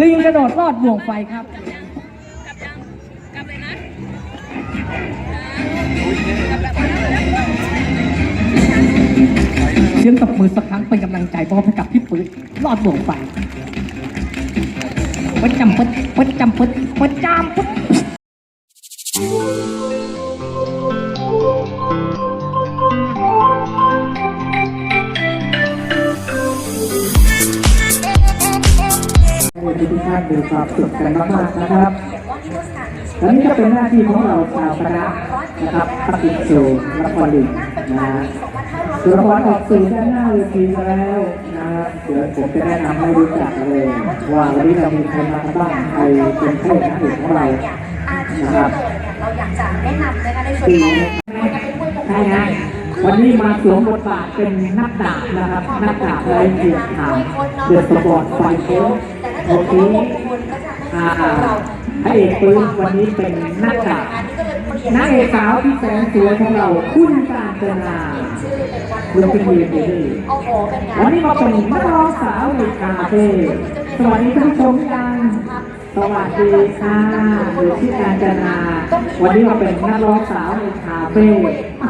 ลิงกระโดดลอดบ่วงไฟครับเสียงตบมือสักครั้งเป็นกำลังใจบอบให้กับพี่ปืนลอดบ่วงไฟปัดจำปัดปัดจำปัดปัดจำปัดานมีความสุขกันมากๆนะครับและนี่ก็เป็นหน้าที่ของเราชาวคณะนะครับปฏิโชและผลิตนะฮะตัวละครออกสื่อด้านหน้าเวทีแล้วนะครับเดี๋ยวผมจะแนะนำให้รู้จักกันเลยว่าวันนี้เรามีใครมาบ้างใครเป็นผู้นำเอกของเรานะครับเราอยากจะแนะนำนะคะในส่วนของใช่ไงวันนี้มาสวมบทบาทเป็นนักดาบนะครับนักดาบไร้เทียมทางเดือดสปอร์ตไฟโค้ งโอเคอ่าพระเอกปืนวันนี้เป็นนักดาบนางเอกสาวที่แสนสวยของเราคุณการเจนาคุณเป็นเรียนดีโอ้หเป็นไงวันนี้มาเป็นนักร้องสาวในคาเฟ่สวัสดีท่านผู้ชมยังสวัสดีค่ะหรือที่การจนา วันนี้มาเป็นนักร้องสาวในคาเฟ่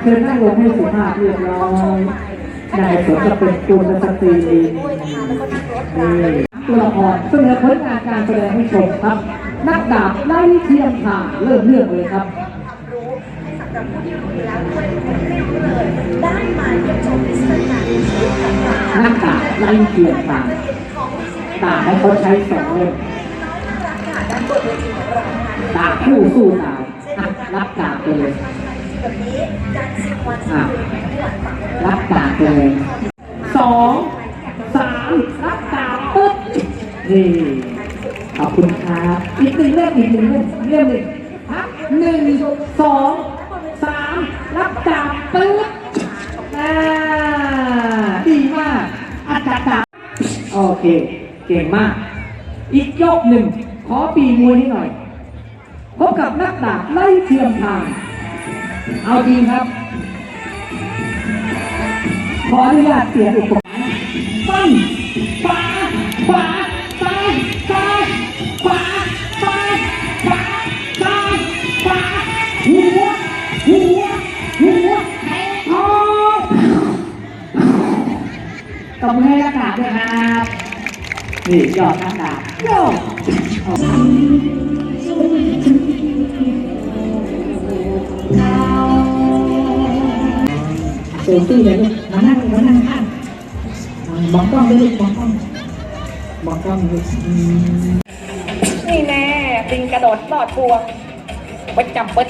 เชิญนั่งลงให้สุภาพเรียบร้อยนายสมจะเป็นกุลสตรีนี่ ตัวละครเสนอผลงานการแสดงให้ชมครับ นักดาบไล่เทียมทาเริ่มเรื่องเลยครับรู้สำหรับผู้ที่ดูแล้วด้วยไม่รู้เลย ได้มาเยี่ยมชมนิทรรศการในชีวิตกับเรานักดาบไล่เทียมทาตดาบให้เขาใช้สองเล่มดาบคู่สู้ดาบรับดาบไปเลยแบบนี้การซิงวันซิงคืนไม่หวั่นฝังเลยรับดาบไปเลยสอง นี่ขอบคุณครับอีกหนึ่งเล่มอีกหนึ่งเล่มเล่มหนึ่งฮะหนึ่งสองสามรับดาบปึ๊บอ่าดีมากอาจารย์โอเค เก่งมาก อีกยกหนึ่ง ขอปีมวยให้หน่อย พบกับนักดาบไล่เทียมทาง เอาจริงครับ ขออนุญาตเปลี่ยนอุปกรณ์ปั้นขวาขวา นี่ยอดนักดาบโยกเซลฟี่เลยลูกมานั่งมานั่งข้างมองกล้องด้วยลูกมองกล้องมองกล้องลูกอืมนี่แน่ลิงกระโดดลอดบ่วเปิดจำเปิด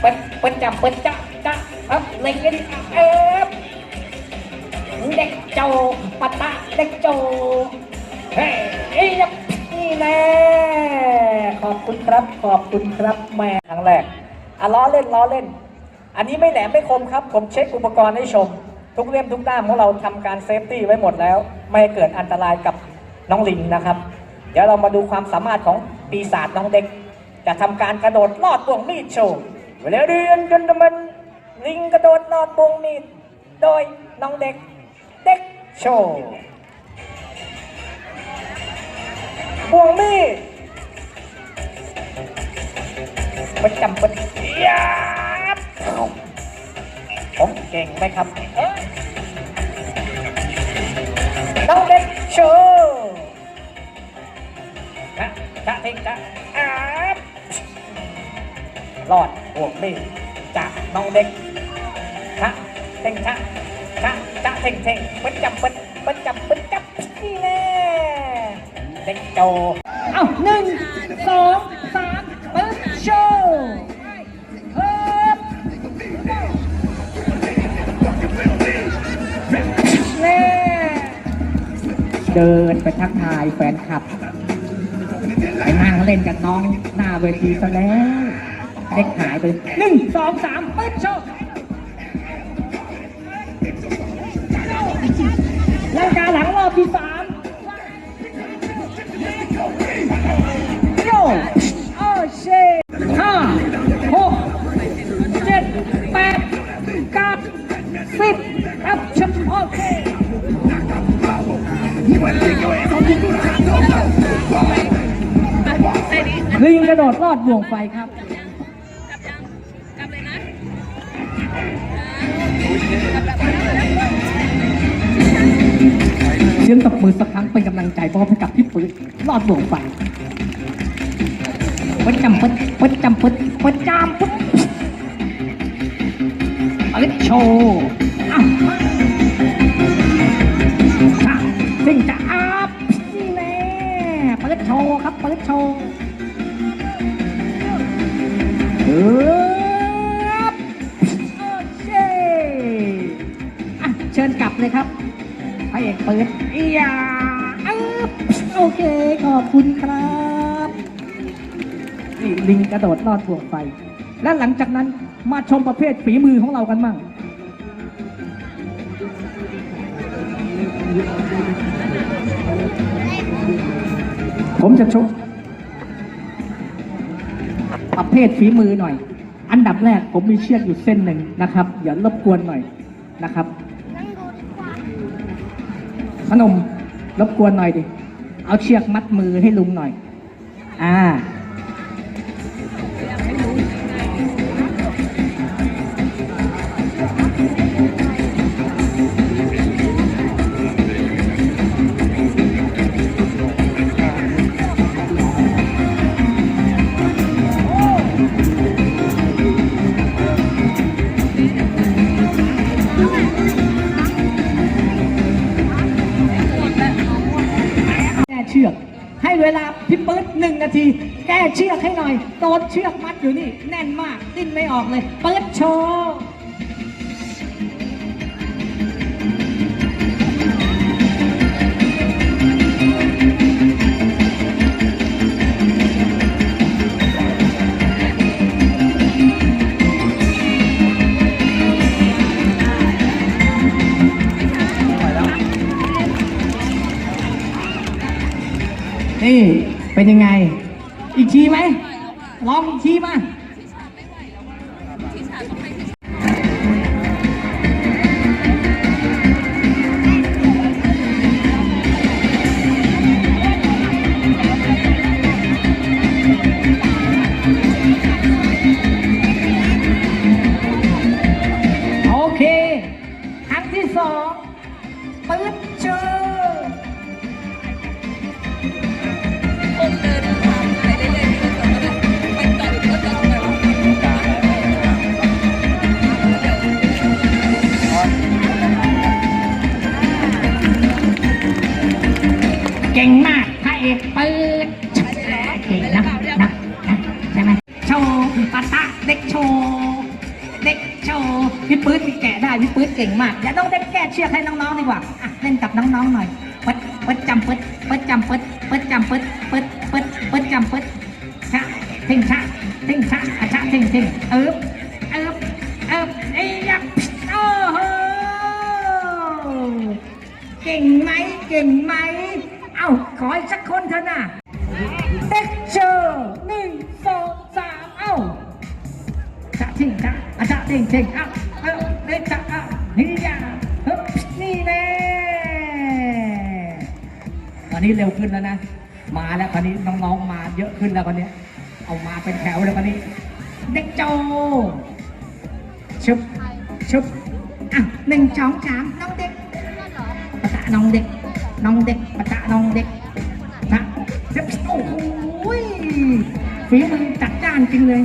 เปิดเปิดจำเปิดจ้าจ้าครับลิงกันเอฟเด็กโจปะตะเด็กโจ เฮ้ยนี่แน่ขอบคุณครับ ขอบคุณครับแม่ครั้งแรกอะล้อเล่นล้อเล่น อันนี้ไม่แหลมไม่คมครับ ผมเช็คอุปกรณ์ให้ชม ทุกเล่มทุกด้ามของเราทำการเซฟตี้ไว้หมดแล้ว ไม่เกิดอันตรายกับน้องลิงนะครับ เดี๋ยวเรามาดูความสามารถของปีศาจน้องเด็ก จะทำการกระโดดลอดบ่วงมีดโชว์เวลาเรียนกันมันลิงกระโดดลอดบ่วงมีด โดยน้องเด็ก เด็กโชว์ บ่วงมีดประจำประยาบผมเก่งไหมครับเอ้ยน้องเด็กโชว์จะจะเท่งจะอาบรอดห่วงมีดจากน้องเด็กชะเท่งชะชะจะเท่งเท่งเปิดจับเปิดเปิดจับเปิดจับนี่แน่เด็ก โจเอ้าหนึ่งสองสามเปิดโชว์เฮ้ยแน่เดินไปทักทายแฟนคลับไปนั่งเล่นกับน้องหน้าเวทีซะแล้วเด็กหายไปหนึ่งสองสามปึ๊บโชว์ร่างกายหลังรอบที่ส ลิงกระโดดลอดบ่วงไฟครับเสียงตบมือสักครั้งเป็นกำลังใจพร้ให้กับพี่ปุ๋ยรอดบ่วงไฟปึ๊ดจำปึ๊ดปึ๊ดจำปึ๊ดปึ๊ดจำปึ๊ดอลิโชว์สิ่งจะอัพี่แน่ปึ๊ดโชว์ครับปึ๊ดโชว์ โอเคเชิญกลับเลยครับพระเอกเปิดอียาอึ๊บโอเค ขอบคุณครับนี่ลิงกระโดดลอดบ่วงไฟ และหลังจากนั้นมาชมประเภทฝีมือของเรากันมั่ง ผมจะชม ประเภทฝีมือหน่อย อันดับแรกผมมีเชือกอยู่เส้นหนึ่งนะครับอย่ารบกวนหน่อยนะครับขนมรบกวนหน่อยดิเอาเชือกมัดมือให้ลุงหน่อย อ่า ที แก้เชือกให้หน่อยโดนเชือกมัดอยู่นี่ แน่นมาก ดิ้นไม่ออกเลย เปิดโชว์ เป็นยังไง อีกทีไหมลองอีกทีมา เก่งมากพระเอกปืนเก่งนะนะใช่ไหมโชว์ปาทะเด็กโชว์เด็กโชว์พี่ปืนมีแกะได้พี่ปืนเก่งมากอย่าต้องเด้แก้เชือกให้น้องๆดีกว่าเล่นกับน้องๆหน่อยปิดปิดจำปิดปิดจำปิดปิดจำปิดปิด เก่งอะเออเด็กจะอะนี่อ่เฮ้ยนี่แน่ตอนนี้เร็วขึ้นแล้วนะ มาแล้วตอนนี้น้องๆมาเยอะขึ้นแล้วตอนนี้ เอามาเป็นแถวแล้วตอนนี้ เด็กโจชึบชึบอะหนึ่งสองสามน้องเด็กปะตะน้องเด็ก น้องเด็กปะตะน้องเด็กนะเด็กโอ้ยฝีมือจัดจ้านจริงเลย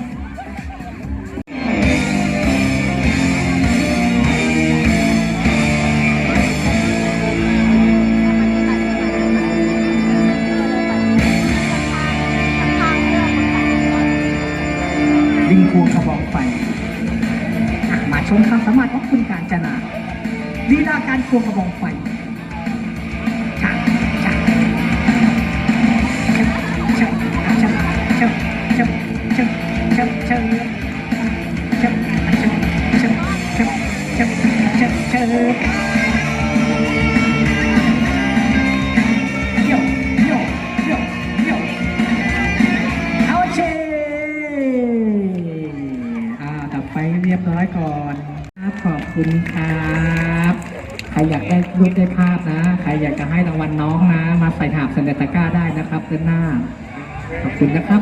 พวงกระบองไฟจับจับจับจับจับจับจับจับจับจับจับจับจับจับจับจับไปเรียบร้อยก่อน ขอบคุณครับ รอยากได้รูปได้ภาพนะ ใครอยากจะให้รางวัลน้องนะ มาใส่ถาบเซนเดตะกร้าได้นะครับเดือนหน้า ขอบคุณนะครับ